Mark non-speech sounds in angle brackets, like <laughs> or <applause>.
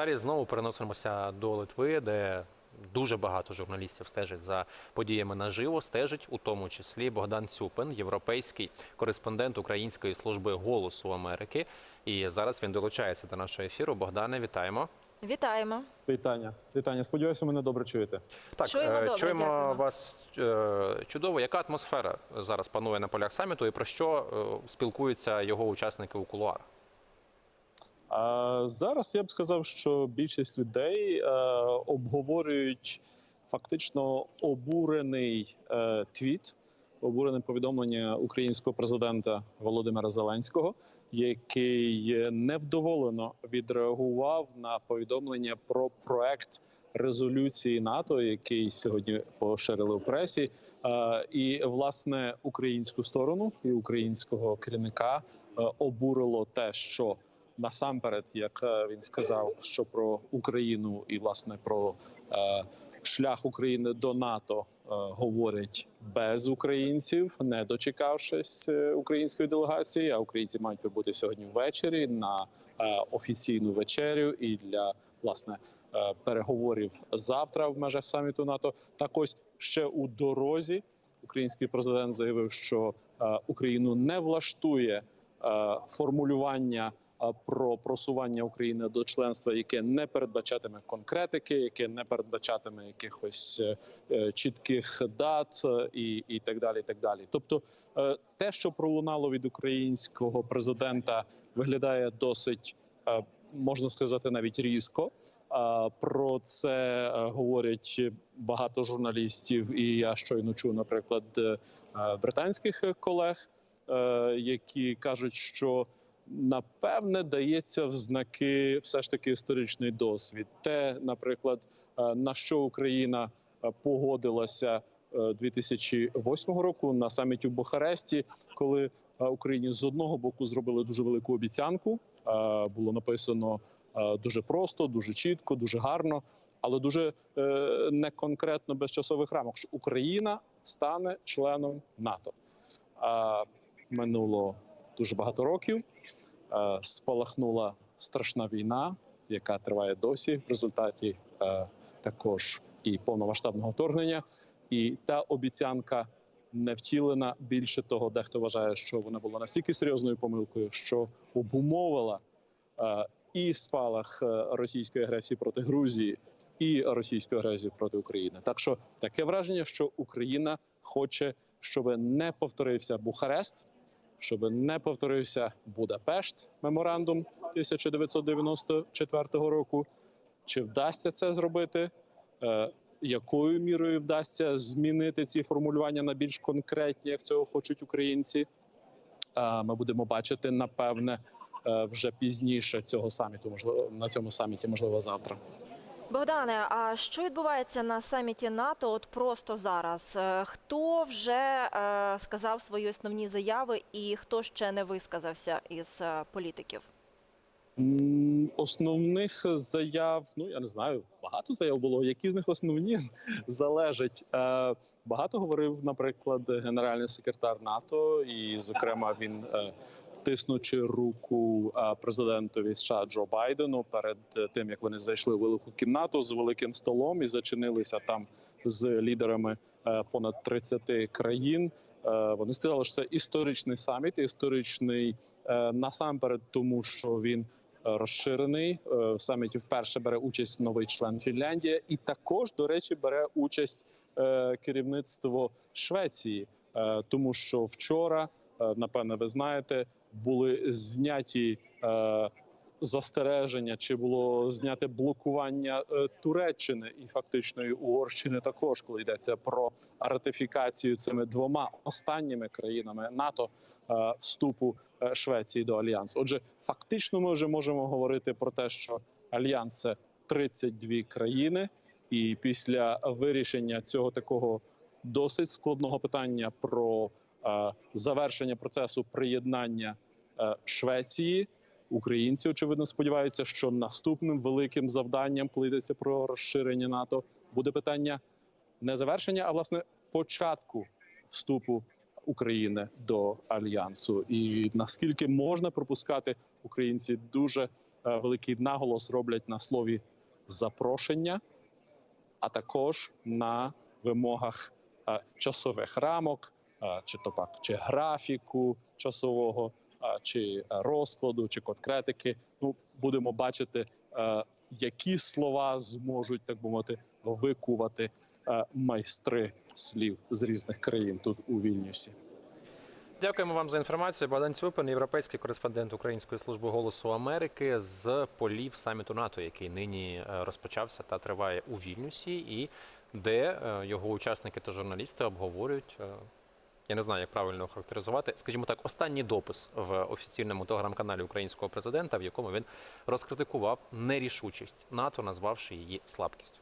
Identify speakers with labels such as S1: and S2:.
S1: Далі знову переносимося до Литви, де дуже багато журналістів стежать за подіями наживо. Стежить у тому числі Богдан Цюпин, європейський кореспондент Української служби голосу Америки. І зараз він долучається до нашого ефіру. Богдане, вітаємо.
S2: Вітаємо.
S3: Вітання. Вітання. Сподіваюся, мене добре чуєте.
S1: Так,
S2: Чуємо
S1: е,
S2: добре,
S1: чуємо вас е, чудово. Яка атмосфера зараз панує на полях саміту і про що е, спілкуються його учасники у кулуарах?
S3: А зараз я б сказав, що більшість людей е, обговорюють фактично обурений е, твіт, обурене повідомлення українського президента Володимира Зеленського, який невдоволено відреагував на повідомлення про проект резолюції НАТО, який сьогодні поширили в пресі, Е, і власне українську сторону і українського керівника обурило те, що насамперед, як е, він сказав, що про Україну і власне про е, шлях України до НАТО е, говорять без українців, не дочекавшись української делегації. А українці мають прибути сьогодні ввечері на офіційну вечерю і для власне. Переговорів завтра в межах саміту НАТО. Так ось ще у дорозі український президент заявив, що Україну не влаштує формулювання про просування України до членства, яке не передбачатиме конкретики, яке не передбачатиме якихось е, е, чітких дат е, і, і так далі. І так далі. Тобто, те, що пролунало від українського президента, виглядає досить можна сказати навіть різко. Про це говорять багато журналістів, і я щойно чув, наприклад, британських колег, які кажуть, що напевне дається в знаки все ж таки історичний досвід. Те, наприклад, е, на що Україна е, погодилася е, 2008 року на саміті в Бухаресті, коли е, Україні з одного боку зробили дуже велику обіцянку. Е, Було написано е, дуже просто, дуже чітко, дуже гарно, але дуже е, неконкретно без часових рамок, що Україна стане членом НАТО. Минуло дуже багато років. Е, Спалахнула страшна війна, яка триває досі в результаті е, також і повномасштабного вторгнення. І та обіцянка не втілена. Більше того, дехто вважає, що вона була настільки серйозною помилкою, що обумовила е, і спалах російської агресії проти Грузії, і російську агресію проти України. Так що таке враження, що Україна хоче, щоб не повторився Бухарест, щоб не повторився Будапешт, меморандум 1994 року. Чи вдасться це зробити? Е, якою мірою вдасться змінити ці формулювання на більш конкретні, як цього хочуть українці? Е, ми будемо бачити напевне е, вже пізніше цього саміту, можливо, на цьому саміті, можливо, завтра.
S2: Богдане, а що відбувається на саміті НАТО от просто зараз? Е, Хто вже е, сказав свої основні заяви і хто ще не висказався із е, політиків?
S3: Основних заяв, ну я не знаю, багато заяв було. Які з них основні <laughs> залежить. Е, Багато говорив, наприклад, генеральний секретар НАТО, і, зокрема, він е, тиснучи руку е, президентові США Джо Байдену перед е, тим, як вони зайшли в велику кімнату з великим столом і зачинилися там з лідерами е, понад 30 країн. Вони сказали, що це історичний саміт, історичний насамперед, тому що він розширений в саміті. Вперше бере участь новий член Фінляндія, і також, до речі, бере участь керівництво Швеції, тому що вчора, напевне, ви знаєте, були зняті. е, Застереження чи було зняте блокування е, Туреччини і фактично і Угорщини також, коли йдеться про ратифікацію цими двома останніми країнами НАТО е, вступу е, Швеції до альянсу. Отже, фактично, ми вже можемо говорити про те, що альянс це 32 країни, і після вирішення цього такого досить складного питання про е, завершення процесу приєднання е, Швеції. Українці очевидно сподіваються, що наступним великим завданням, коли йдеться про розширення НАТО, буде питання не завершення, а власне початку вступу України до альянсу. І наскільки можна пропускати українці дуже е, великий наголос роблять на слові запрошення, а також на вимогах е, часових рамок, е, чи то пак чи графіку часового, е, чи розкладу, чи конкретики. Ну будемо бачити, е, які слова зможуть так би мовити викувати е, майстри слів з різних країн тут у Вільнюсі.
S1: Дякуємо вам за інформацію. Богдан Цюпин, європейський кореспондент Української служби голосу Америки з полів саміту НАТО, який нині е, розпочався та триває у Вільнюсі, і де е, його учасники та журналісти обговорюють. Я не знаю, як правильно охарактеризувати, скажімо так, останній допис в офіційному телеграм-каналі українського президента, в якому він розкритикував нерішучість НАТО, назвавши її слабкістю.